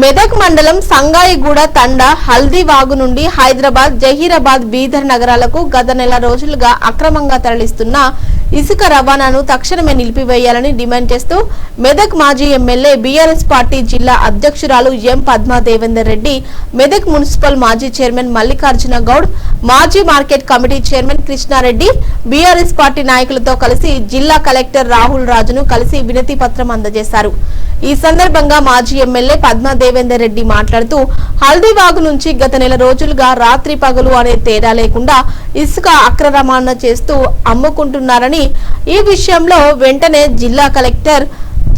మెదక్ మండలం సంగాయిగూడ తండ హల్దీవాగు నుండి హైదరాబాద్ జహీరాబాద్ బీదర్ నగరాలకు గత నెల రోజులుగా అక్రమంగా తరలిస్తున్న ఇసుక రవాణాను తక్షణమే నిలిపివేయాలని డిమాండ్ చేస్తూ మెదక్ మాజీ ఎమ్మెల్యే బీఆర్ఎస్ పార్టీ జిల్లా అధ్యక్షురాలు ఎం పద్మా దేవేందర్ రెడ్డి మెదక్ మున్సిపల్ మాజీ చైర్మన్ మల్లికార్జున గౌడ్ మాజీ market committee chairman Krishna Reddy BRS party నాయకులతో కలిసి జిల్లా కలెక్టర్ రాహుల్ రాజును కలిసి వినతి పత్రం అందజేశారు. ఈ సందర్భంగా మాజీ ఎమ్మెల్యే పద్మా దేవేందర్ రెడ్డి మాట్లాడుతూ హల్దీబాగు నుంచి గత నెల రోజులుగా రాత్రి పగలు అనే తేడా లేకుండా ఇసుక అక్రరమాణ చేస్తూ అమ్ముకుంటున్నారని ఈ విషయంలో వెంటనే జిల్లా కలెక్టర్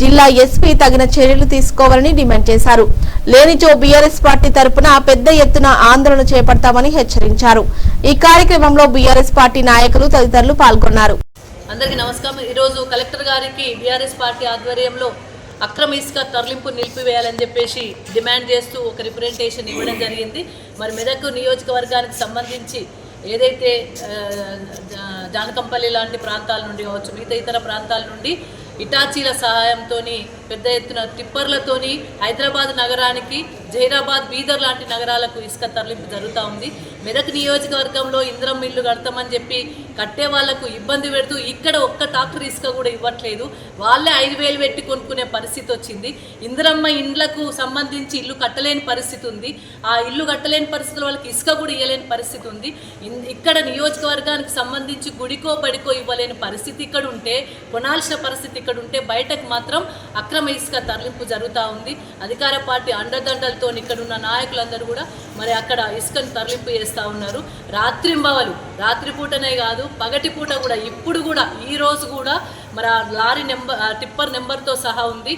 జిల్లా ఎస్పీ తగిన చర్యలు తీసుకోవాలని డిమాండ్ చేశారు. లేనిచో బీఆర్ఎస్ పార్టీ తరపున పెద్ద ఎత్తున ఆందోళన చేపడతామని హెచ్చరించారు. ఈ కార్యక్రమంలో బీఆర్ఎస్ పార్టీ నాయకులు తదితరులు పాల్గొన్నారు. అందరికీ నమస్కారం. ఈరోజు కలెక్టర్ గారికి బీఆర్ఎస్ పార్టీ ఆధ్వర్యంలో అక్రమ ఇసుక తరలింపు నిలిపివేయాలని చెప్పేసి డిమాండ్ చేస్తూ ఒక రిప్రజెంటేషన్ ఇవ్వడం జరిగింది. మరి మెదక్ నియోజకవర్గానికి సంబంధించి ఏదైతే జానకంపల్లి లాంటి ప్రాంతాల నుండి కావచ్చు మిగతా ఇతర ప్రాంతాల నుండి ఇటాచీల సహాయంతో పెద్ద ఎత్తున టిప్పర్లతోని హైదరాబాద్ నగరానికి జైరాబాద్ బీదర్ లాంటి నగరాలకు ఇసుక తరలింపు జరుగుతూ ఉంది. మెదక్ నియోజకవర్గంలో ఇంద్రం మిల్లు కడతామని చెప్పి కట్టే వాళ్ళకు ఇబ్బంది పెడుతూ ఇక్కడ ఒక్క టాక్టర్ ఇసుక కూడా ఇవ్వట్లేదు. వాళ్ళే ఐదు వేలు పెట్టి కొనుక్కునే పరిస్థితి వచ్చింది. ఇందిరమ్మ ఇండ్లకు సంబంధించి ఇల్లు కట్టలేని పరిస్థితి ఉంది. ఆ ఇల్లు కట్టలేని పరిస్థితుల వాళ్ళకి ఇసుక కూడా ఇవ్వలేని పరిస్థితి ఉంది. ఇక్కడ నియోజకవర్గానికి సంబంధించి గుడికో బడికో ఇవ్వలేని పరిస్థితి ఇక్కడ ఉంటే కొనాల్సిన పరిస్థితి ఇక్కడ ఉంటే బయటకు మాత్రం అక్రమ ఇసుక తరలింపు జరుగుతూ ఉంది. అధికార పార్టీ అండదండలు ఇక్కడ ఉన్న నాయకులందరూ కూడా మరి అక్కడ ఇసుకను తరలింపు చేస్తూ ఉన్నారు. రాత్రింబవలు రాత్రిపూటనే కాదు పగటిపూట కూడా ఇప్పుడు కూడా ఈ రోజు కూడా మరి ఆ లారీ నెంబర్ టిప్పర్ నెంబర్తో సహా ఉంది.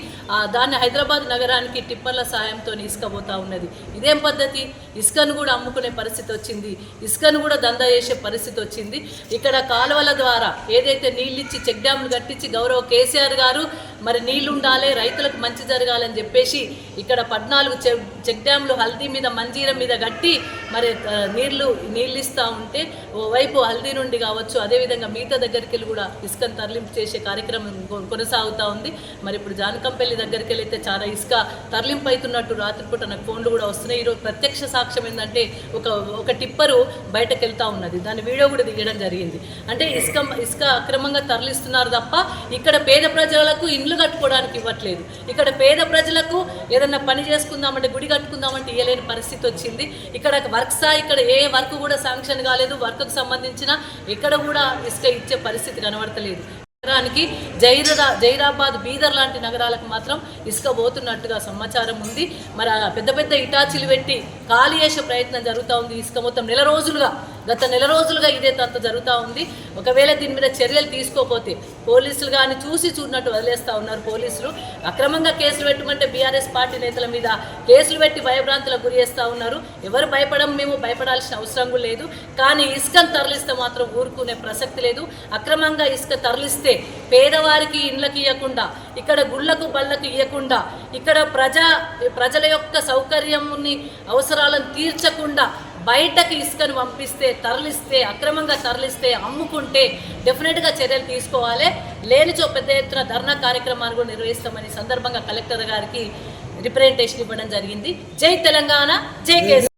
దాన్ని హైదరాబాద్ నగరానికి టిప్పర్ల సాయంతో ఇసుకపోతా ఉన్నది. ఇదేం పద్ధతి? ఇసుకను కూడా అమ్ముకునే పరిస్థితి వచ్చింది. ఇసుకను కూడా దందా చేసే పరిస్థితి వచ్చింది. ఇక్కడ కాలువల ద్వారా ఏదైతే నీళ్ళిచ్చి చెక్ డ్యాములు కట్టించి గౌరవ కేసీఆర్ గారు మరి నీళ్ళు ఉండాలి రైతులకు మంచి జరగాలని చెప్పేసి ఇక్కడ పద్నాలుగు చె- చెక్ డ్యాములు హల్దీ మీద మంజీరం మీద కట్టి మరి నీళ్ళు నీళ్ళు ఇస్తూ ఉంటే ఓవైపు హల్దీ నుండి కావచ్చు అదేవిధంగా మిగతా దగ్గరికి వెళ్ళి కూడా ఇసుకను తరలింపు చేసే కార్యక్రమం కొ- కొనసాగుతూ ఉంది. మరి ఇప్పుడు జానకంపల్లి దగ్గరికి వెళ్తే చాలా ఇసుక తరలింపు అవుతున్నట్టు రాత్రిపూట నాకు ఫోన్లు కూడా వస్తున్నాయి. ఈరోజు ప్రత్యక్ష సాక్ష్యం ఏంటంటే ఒక ఒక టిప్పరు బయటకు వెళ్తూ ఉన్నది. దాని వీడియో కూడా దిగడం జరిగింది. అంటే ఇసుక ఇసుక అక్రమంగా తరలిస్తున్నారు తప్ప ఇక్కడ పేద ప్రజలకు ఇండ్లు కట్టుకోవడానికి ఇవ్వట్లేదు. ఇక్కడ పేద ప్రజలకు ఏదన్నా పని చేసుకుందామంటే గుడి కట్టుకుందామంటే ఇవ్వలేని పరిస్థితి వచ్చింది. ఇక్కడ వర్క్సా ఇక్కడ ఏ వర్క్ కూడా శాంక్షన్ కాలేదు. వర్క్కు సంబంధించిన ఎక్కడ కూడా ఇసుక ఇచ్చే పరిస్థితి కనబడతలేదు. నగరానికి జైరా జైరాబాద్ బీదర్ లాంటి నగరాలకు మాత్రం ఇసుక పోతున్నట్టుగా సమాచారం ఉంది. మరి పెద్ద పెద్ద ఇటాచీలు పెట్టి ఖాళీ చేసే ప్రయత్నం జరుగుతూ ఉంది ఇసుక మొత్తం నెల రోజులుగా. గత నెల రోజులుగా ఇదే తంత జరుగుతూ ఉంది. ఒకవేళ దీని మీద చర్యలు తీసుకోకపోతే పోలీసులు కానీ చూసి చూడనట్టు వదిలేస్తూ ఉన్నారు పోలీసులు. అక్రమంగా కేసులు పెట్టమంటే బీఆర్ఎస్ పార్టీ నేతల మీద కేసులు పెట్టి భయభ్రాంతులకు గురి చేస్తూ ఉన్నారు. ఎవరు భయపడం మేము భయపడాల్సిన అవసరం లేదు. కానీ ఇసుకను తరలిస్తే మాత్రం ఊరుకునే ప్రసక్తి లేదు. అక్రమంగా ఇసుక తరలిస్తే పేదవారికి ఇండ్లకి ఇవ్వకుండా ఇక్కడ గుళ్ళకు బళ్ళకు ఇవ్వకుండా ఇక్కడ ప్రజా ప్రజల యొక్క సౌకర్యంని అవసరాలను తీర్చకుండా బయటకు ఇసుకను పంపిస్తే తరలిస్తే అక్రమంగా తరలిస్తే అమ్ముకుంటే డెఫినెట్గా చర్యలు తీసుకోవాలి. లేనిచో పెద్ద ఎత్తున ధర్నా కార్యక్రమాన్ని కూడా నిర్వహిస్తామని సందర్భంగా కలెక్టర్ గారికి రిప్రజెంటేషన్ ఇవ్వడం జరిగింది. జై తెలంగాణ జై కేసీ